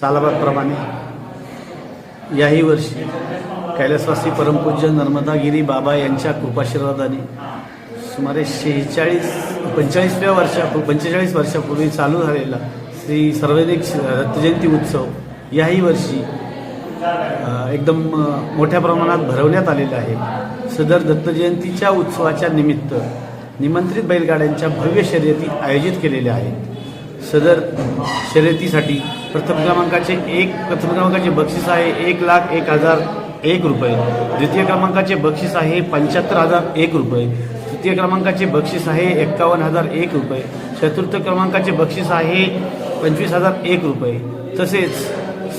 सालाबादप्रमाणे याही वर्षी कैलासवासी परमपूज्य नर्मदागिरी बाबा यांच्या कृपाशीर्वादाने सुमारे शेहेचाळीस पंचेचाळीसव्या वर्षा पंचेचाळीस वर्षापूर्वी चालू झालेला श्री सार्वजनिक दत्तजयंती उत्सव याही वर्षी एकदम मोठ्या प्रमाणात भरवण्यात आलेला आहे. सदर दत्तजयंतीच्या उत्सवाच्या निमित्त निमंत्रित बैलगाड्यांच्या भव्य शर्यती आयोजित केलेल्या आहेत. सदर शर्यतीसाठी प्रथम क्रमांकाचे एक प्रथम क्रमांकाचे बक्षीस आहे एक लाख एक हजार एक रुपये. द्वितीय क्रमांकाचे बक्षीस आहे पंच्याहत्तर हजार एक रुपये. तृतीय क्रमांकाचे बक्षीस आहे एक्कावन्न हजार एक रुपये. चतुर्थ क्रमांकाचे बक्षीस आहे पंचवीस हजार एक रुपये. तसेच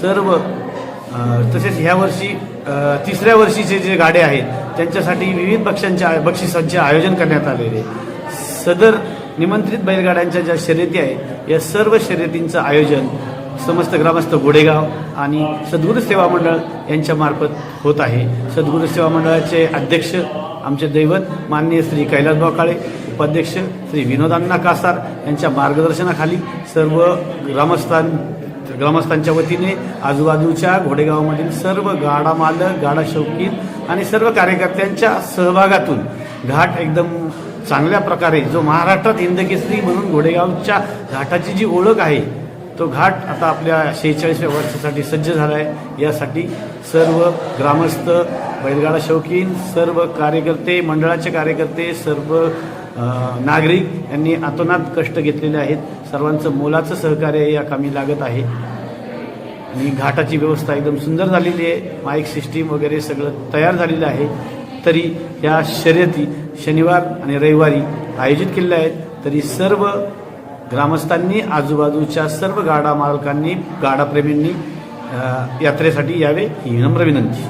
सर्व तसेच ह्या वर्षी तिसऱ्या वर्षीचे जे गाड्या आहेत त्यांच्यासाठी विविध पक्षांच्या बक्षिसांचे आयोजन करण्यात आलेले सदर निमंत्रित बैलगाड्यांच्या ज्या शर्यती आहेत या सर्व शर्यतींचं आयोजन समस्त ग्रामस्थ गोडेगाव आणि सद्गुरू सेवा मंडळ यांच्या मार्फत होत आहे. सद्गुरू सेवा मंडळाचे अध्यक्ष आमचे दैवत माननीय श्री कैलासभाऊ काळे उपाध्यक्ष श्री विनोदांना कासार यांच्या मार्गदर्शनाखाली सर्व ग्रामस्थां ग्रामस्थांच्या वतीने आजूबाजूच्या घोडेगावामधील सर्व गाडा मालक गाडा शौकीन आणि सर्व कार्यकर्त्यांच्या सहभागातून घाट एकदम चांगल्या प्रकारे जो महाराष्ट्रात हिंदकेसरी म्हणून घोडेगावच्या घाटाची जी ओळख आहे तो घाट आता आपल्या शेहेचाळीसव्या वर्षासाठी सज्ज झाला आहे यासाठी सर्व ग्रामस्थ बैलगाडा शौकीन सर्व कार्यकर्ते मंडळाचे कार्यकर्ते सर्व नागरिक यांनी अतोनात कष्ट घेतलेले आहेत. सर्वांचं मोलाचं सहकार्य या कामी लागत आहे. आणि घाटाची व्यवस्था एकदम सुंदर झालेली आहे. माईक सिस्टीम वगैरे सगळं तयार झालेलं आहे. तरी या शर्यती शनिवार आणि रविवारी आयोजित केलेले आहेत. तरी सर्व ग्रामस्थांनी आजूबाजूच्या सर्व गाडा मालकांनी गाडाप्रेमींनी यात्रेसाठी यावे ही नम्र विनंती.